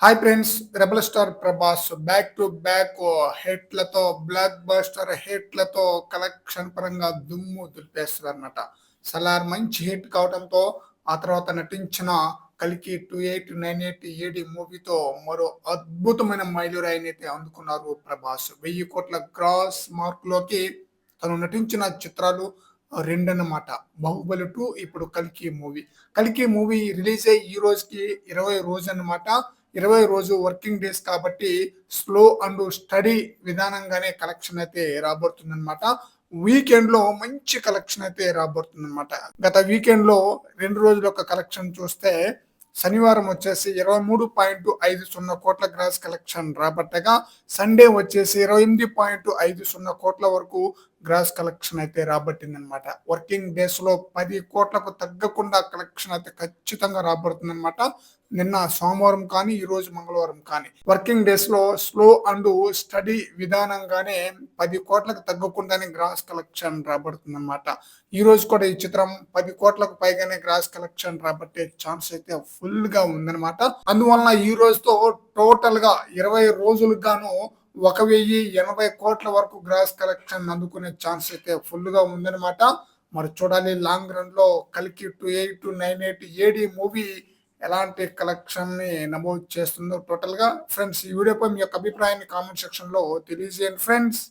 Hi friends rebel star Prabhas back to back హిట్లతో blockbuster హిట్లతో collection పరంగా దుమ్ము దులిపేస్తారు అనమాట సలార్ మంచి హిట్ కావడంతో ఆ తర్వాత నటించిన కలికి two eight nine eight AD మూవీతో మరో అద్భుతమైన మైలురాయిని అయితే అందుకున్నారు ప్రభాస్ వెయ్యి కోట్ల గ్రాస్ మార్కులోకి తను నటించిన చిత్రాలు రెండన్నమాట. బాహుబలి టూ ఇప్పుడు కలికి మూవీ కలికి మూవీ రిలీజ్ అయ్యి ఈ రోజుకి ఇరవై రోజు అన్నమాట ఇరవై రోజు వర్కింగ్ డేస్ కాబట్టి స్లో అండ్ స్టడీ విధానంగానే కలెక్షన్ అయితే రాబోతుంది వీకెండ్లో మంచి కలెక్షన్ అయితే రాబోతుంది గత వీకెండ్లో రెండు రోజుల ఒక కలెక్షన్ చూస్తే శనివారం వచ్చేసి ఇరవై మూడు పాయింట్ ఐదు సున్నా కోట్ల గ్రాస్ కలెక్షన్ రాబట్టగా సండే వచ్చేసి ఇరవై ఎనిమిది పాయింట్ ఐదు సున్నా కోట్ల వరకు గ్రాస్ కలెక్షన్ అయితే రాబట్టింది అనమాట వర్కింగ్ డేస్లో పది కోట్లకు తగ్గకుండా కలెక్షన్ అయితే ఖచ్చితంగా రాబడుతుంది అనమాట నిన్న సోమవారం కానీ ఈ రోజు మంగళవారం కానీ. వర్కింగ్ డేస్లో స్లో అండ్ స్టడీ విధానంగానే పది కోట్లకు తగ్గకుండానే గ్రాస్ కలెక్షన్ రాబడుతుంది అనమాట ఈ రోజు కూడా ఈ చిత్రం పది కోట్లకు పైగానే గ్రాస్ కలెక్షన్ రాబట్టే ఛాన్స్ అయితే ఫుల్గా ఉందన్నమాట. అందువలన ఈ రోజుతో టోటల్గా ఇరవై రోజులకు గాను ఒక వెయ్యి ఎనభై కోట్ల వరకు గ్రాస్ కలెక్షన్ అందుకునే ఛాన్స్ అయితే ఫుల్గా ఉందన్నమాట. మరి చూడాలి లాంగ్ రన్లో కలికి two eight nine eight AD movie ఎలాంటి కలెక్షన్ని నమోదు చేస్తుందో టోటల్గా ఫ్రెండ్స్ ఈ వీడియోపై మీ యొక్క అభిప్రాయాన్ని కామెంట్ సెక్షన్లో తెలియజేయండి ఫ్రెండ్స్